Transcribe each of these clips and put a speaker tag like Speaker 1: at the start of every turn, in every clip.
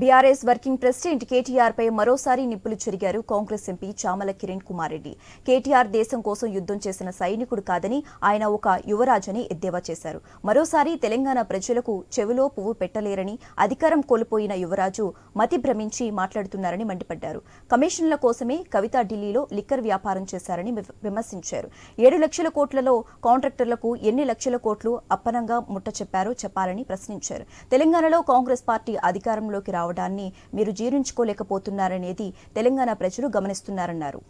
Speaker 1: BRS working president KTR పై మరోసారి నిప్పులు చెరిగారు కాంగ్రెస్ ఎంపీ చామల కిరణ్ కుమార్ రెడ్డి. కేటీఆర్ దేశం కోసం యుద్ధం చేసిన సైనికుడు కాదని ఆయన ఒక యువరాజని ఎద్దేవా చేశారు. మరోసారి తెలంగాణ ప్రజలకు చెవిలో పువ్వు పెట్టలేరని అధికారం కోల్పోయిన యువరాజు మతి భ్రమించి మాట్లాడుతున్నారని మండిపడ్డారు. కమిషన్ల కోసమే కవిత ఢిల్లీలో లిక్కర్ వ్యాపారం చేశారని విమర్శించారు. ఏడు లక్షల కోట్లలో కాంట్రాక్టర్లకు ఎన్ని లక్షల కోట్లు అప్పనంగా ముట్ట చెప్పారో చెప్పాలని ప్రశ్నించారు. తెలంగాణలో కాంగ్రెస్ పార్టీ అధికారంలోకి రావడాన్ని మీరు జీర్ణించుకోలేకపోతున్నారనేది తెలంగాణ ప్రజలు గమనిస్తున్నారన్నారు.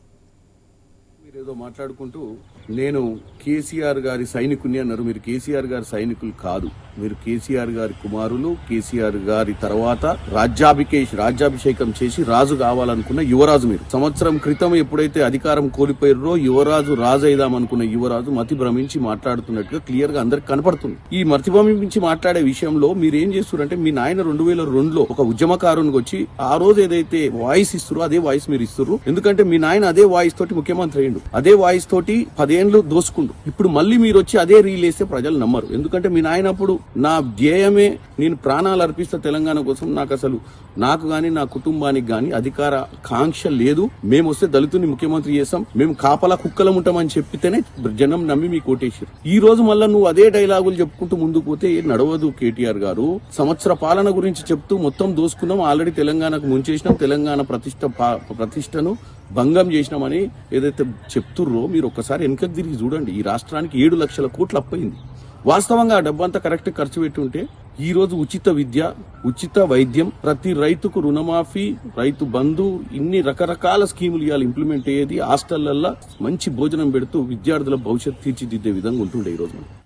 Speaker 2: ఏదో మాట్లాడుకుంటూ నేను కేసీఆర్ గారి సైనికుని అన్నారు. మీరు కేసీఆర్ గారి సైనికులు కాదు. మీరు కేసీఆర్ గారి కుమారులు కేసీఆర్ గారి తర్వాత రాజ్యాభికేష్ రాజ్యాభిషేకం చేసి రాజు కావాలనుకున్న యువరాజు మీరు. సంవత్సరం క్రితం ఎప్పుడైతే అధికారం కోల్పోయారో యువరాజు రాజు అయిదామనుకున్న యువరాజు మతి భ్రమించి మాట్లాడుతున్నట్టుగా క్లియర్గా అందరికి కనపడుతుంది. ఈ మతి భ్రమించి మాట్లాడే విషయంలో మీరు ఏం చేస్తున్నారంటే మీ నాయన రెండు వేల రెండులో ఒక ఉద్యమకారునికి వచ్చి ఆ రోజు ఏదైతే వాయిస్ ఇస్తారో అదే వాయిస్ మీరు ఇస్తుర్రు. ఎందుకంటే మీ నాయన అదే వాయిస్ తోటి ముఖ్యమంత్రి అయ్యిండు. అదే వాయిస్ తోటి పదేండ్లు దోసుకుండు. ఇప్పుడు మళ్ళీ మీరు వచ్చి అదే రీల్ వేస్తే ప్రజలు నమ్మరు. ఎందుకంటే మీ నాయన అప్పుడు నా ధ్యేయమే నేను ప్రాణాలు అర్పిస్తా తెలంగాణ కోసం నాకు అసలు నాకు గాని నా కుటుంబానికి గాని అధికార కాంక్ష లేదు. మేము వస్తే దళితుని ముఖ్యమంత్రి చేస్తాం. మేము కాపలా కుక్కలం ఉంటామని చెప్పితేనే జనం నమ్మి మీకు ఓటేసారు ఈ రోజు మళ్ళా నువ్వు అదే డైలాగులు చెప్పుకుంటూ ముందుకు పోతే నడవదు కేటీఆర్ గారు. సంవత్సర పాలన గురించి చెప్తూ మొత్తం దోసుకున్నాం. ఆల్రెడీ తెలంగాణకు ముంచేసినాం. తెలంగాణ ప్రతిష్ట పా- ప్రతిష్టను భంగం చేసినామని ఏదైతే చెప్తుర్రో మీరు ఒక్కసారి వెనకకు తిరిగి చూడండి. ఈ రాష్ట్రానికి ఏడు లక్షల కోట్లు అప్పయింది. వాస్తవంగా ఆ డబ్బంతా కరెక్ట్ ఖర్చు పెట్టి ఉంటే ఈ రోజు ఉచిత విద్య ఉచిత వైద్యం ప్రతి రైతుకు రుణమాఫీ రైతు బంధు ఇన్ని రకరకాల స్కీములు ఇవాళ ఇంప్లిమెంట్ అయ్యేది హాస్టళ్ళల్లో మంచి భోజనం పెడుతూ విద్యార్థుల భవిష్యత్తు తీర్చిదిద్దే విధంగా ఉంటుండే ఈ రోజు